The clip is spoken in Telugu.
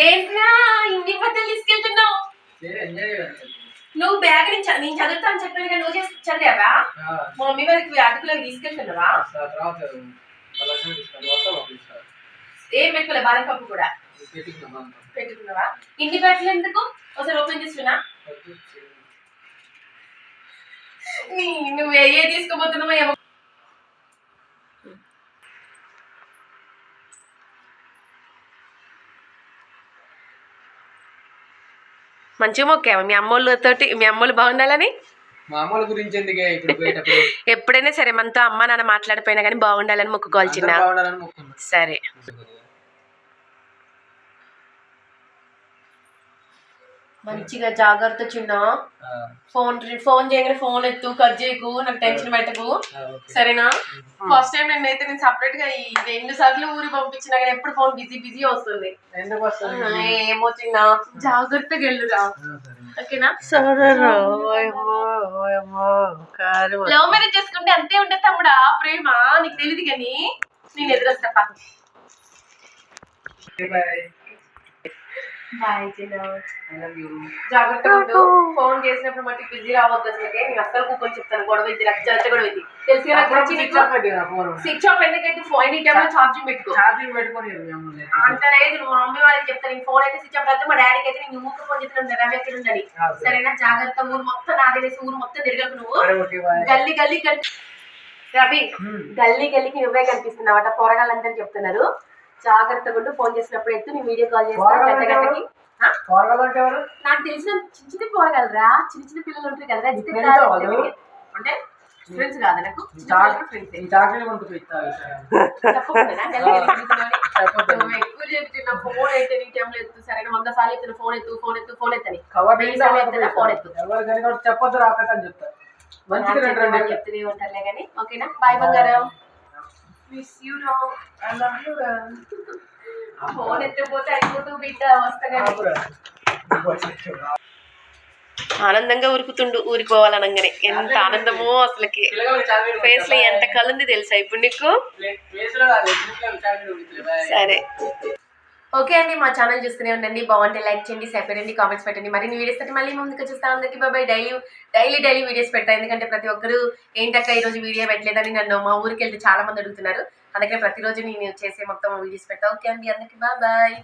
ఏంట్రా ఇన్ని బట్టలు తీసుకెళ్తున్నావు? నువ్వు బ్యాగ్ నుంచి నేను చదువుతాను చెప్పాను కానీ నువ్వు చేసి చదివావా? మా మమ్మీ వాళ్ళకి అటుకులకు తీసుకెళ్తున్నావా? ఏం పెట్టుకోలే బాదం పప్పు కూడా? పెట్టుకున్నావా? ఇన్ని బట్టలు ఎందుకు? ఒకసారి ఓపెన్ చేస్తున్నా. నువ్వు ఏ తీసుకోబోతున్నావో మంచిగా మొక్కావా మీ అమ్మోళ్ళతోటి మీ అమ్మోళ్ళు బాగుండాలని? మా అమ్మల గురించి ఎందుకే ఇప్పుడు పోయేటప్పుడు? ఎప్పుడైనా సరే మనతో అమ్మ నాన్న మాట్లాడిపోయినా కానీ బాగుండాలని మొక్కుకోవాలి చిన్న అందరూ బాగుండాలని మొక్కున్నా సరే. మంచిగా జాగ్రత్త చిన్న. ఫోన్ ఫోన్ చేయగానే ఫోన్ ఎత్తు కట్ చేయకు నాకు టెన్షన్ పెట్టకు. సరేనా? ఫస్ట్ టైం నేను అయితే నేను సపరేట్గా ఈ రెండు సార్లు ఊరి పంపించినా కానీ ఎప్పుడు ఫోన్ బిజీ బిజీ వస్తుంది. ఏమో చిన్న. జాగ్రత్తగా వెళ్ళురా. ఓకేనా? సరే లవ్ మ్యారేజ్ చేసుకుంటే అంతే ఉంటుంది తమ్ముడా? ప్రేమ? నీకు తెలియదు కానీ నేను ఎదురొస్తా బాయ్. బాయ్ జాగ్రత్తగా ఉండు. ఫోన్ చేసినప్పుడు మట్టి బిజీ రావద్దు అసలుకే. నేను అస్సలు కూకొని చెప్తాను. గొడవ ఇది రచ్చ రచ్చ గొడవ ఇది తెలిసి స్విచ్ ఆఫ్ ఎందుకైతే ఫోన్ ఎనీ టైం ఛార్జింగ్ పెట్టుకో. ఛార్జింగ్ పెట్టుకొని అంత లేదు. నువ్వు మా మమ్మీ వాళ్ళకి చెప్తాను నీకు ఫోన్ అయితే స్విచ్ ఆఫ్ అయితే మా డాడీకి అయితే నేను ఊరికి ఫోన్ చేస్తున్నాను రవి ఎక్కడ సరే. సరేనా? జాగ్రత్త. ఊరు మొత్తం నాది వేసి ఊరు మొత్తం తిరగకు నువ్వు. గల్లీ గల్లీ రవి గల్లీ గల్లీకి నువ్వే కనిపిస్తున్నావట పోరగాళ్ళందరూ చెప్తున్నారు. జాగ్రత్తగా ఉండు. ఫోన్ చేసినప్పుడు ఎత్తు నేను వీడియో కాల్ చేస్తాను గంట గంటకి. నాకు తెలిసిన చిన్న చిన్న పోరగలరా చిన్న చిన్న పిల్లలు ఉంటారు కదా? అంటే ఫ్రెండ్స్ కాదు నాకు. ఎక్కువ చెప్తున్నా ఫోన్ అయితే నీ టైంలో ఎత్తు. సరైన? వంద సార్లు ఎత్తున ఫోన్ ఎత్తు ఫోన్ ఎత్తు ఫోన్ ఎత్తని. ఫోన్ ఎత్తు. చెప్పొద్దు రాకని చెప్తా. మంచిగా చెప్తూనే ఉంటారులే కానీ ఓకేనా? బాయ్ బంగారం. Miss you I love you రా. ఫోన్ ఎత్తిపోతే అయిపోతూ బిడ్డ వస్తా ఆపురా. ఆనందంగా ఉరుకుతుండు ఊరికి పోవాలనగానే ఎంత ఆనందమో అసలుకి. ఫేస్లో ఎంత కలుంది తెలుసా ఇప్పుడు నీకు. సరే. ఓకే అండి మా ఛానల్ చూస్తూనే ఉండండి బాగుంటే లైక్ చేయండి షేర్ చేయండి కామెంట్స్ పెట్టండి. మరిన్ని వీడియోస్ తోటి మళ్ళీ ముందుకు చూస్తాను అందరికీ బాబాయ్ డైలీ డైలీ డైలీ వీడియోస్ పెడతాను ఎందుకంటే ప్రతి ఒక్కరు ఏంటక్క ఈ రోజు వీడియో పెట్టలేదని నన్ను మా ఊరికి వెళ్తే చాలా మంది అడుగుతున్నారు. అందుకే ప్రతిరోజు నేను చేసే మొత్తం వీడియోస్ పెడతా. ఓకే అండి అందరికీ బాయ్